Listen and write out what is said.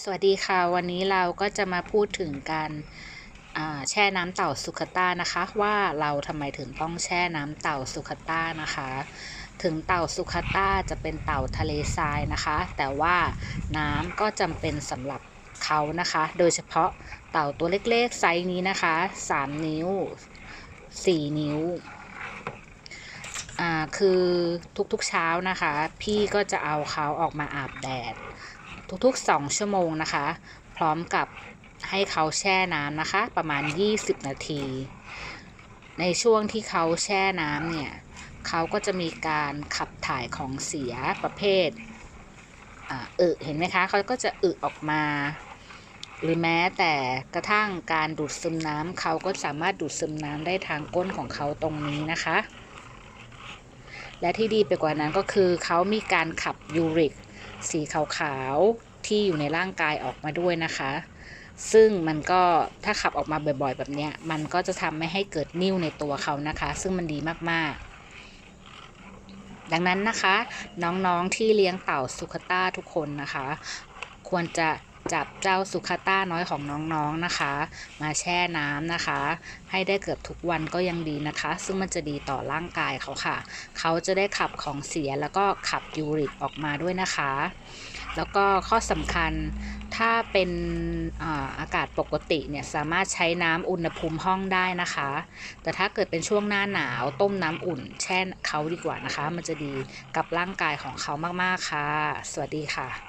สวัสดีค่ะวันนี้เราก็จะมาพูดถึงการแช่น้ำเต่าสุขต้านะคะ ว่าเราทำไมถึงต้องแช่น้ำเต่าสุขต้านะคะ ถึงเต่าสุขต้าจะเป็นเต่าทะเลทรายนะคะ แต่ว่าน้ำก็จำเป็นสำหรับเขานะคะ โดยเฉพาะเต่าตัวเล็กๆไซส์นี้นะคะ 3 นิ้ว 4 นิ้วคือทุกๆเช้านะคะ พี่ก็จะเอาเขาออกมาอาบแดด ทุกๆ 2 ชั่วโมงนะคะ พร้อมกับให้เขาแช่น้ำนะคะ ประมาณ 20 นาที ในช่วงที่เขาแช่น้ำเนี่ยเขาก็จะมีการขับถ่ายของเสียประเภทอึเห็นไหมคะเขาก็จะอึออกมา หรือแม้แต่กระทั่งการดูดซึมน้ำเขาก็สามารถดูดซึมน้ำได้ทางก้นของเขาตรงนี้นะคะ และที่ดีไปกว่านั้นก็คือเขามีการขับยูริก สีขาวๆที่อยู่ในร่างกายออกมาด้วยนะคะ ซึ่งมันก็ถ้าขับออกมาบ่อยๆ แบบเนี้ย มันก็จะทำไม่ให้เกิดนิ่วในตัวเขานะคะ ซึ่งมันดีมากๆดังนั้นนะคะ น้องๆที่เลี้ยงเต่าสุขต้าทุกคนนะคะ ควรจะ จับเจ้าสุขต้าน้อยของน้องๆนะคะ มาแช่น้ำนะคะ ให้ได้เกือบทุกวันก็ยังดีนะคะ ซึ่งมันจะดีต่อร่างกายเขาค่ะ เขาจะได้ขับของเสียแล้วก็ขับยูริกออกมาด้วยนะคะ แล้วก็ข้อสำคัญถ้าเป็นอากาศปกติเนี่ยสามารถใช้น้ำอุณหภูมิห้องได้นะคะ แต่ถ้าเกิดเป็นช่วงหน้าหนาวต้มน้ำอุ่น แช่เขาดีกว่านะคะ มันจะดีกับร่างกายของเขามากๆค่ะ สวัสดีค่ะ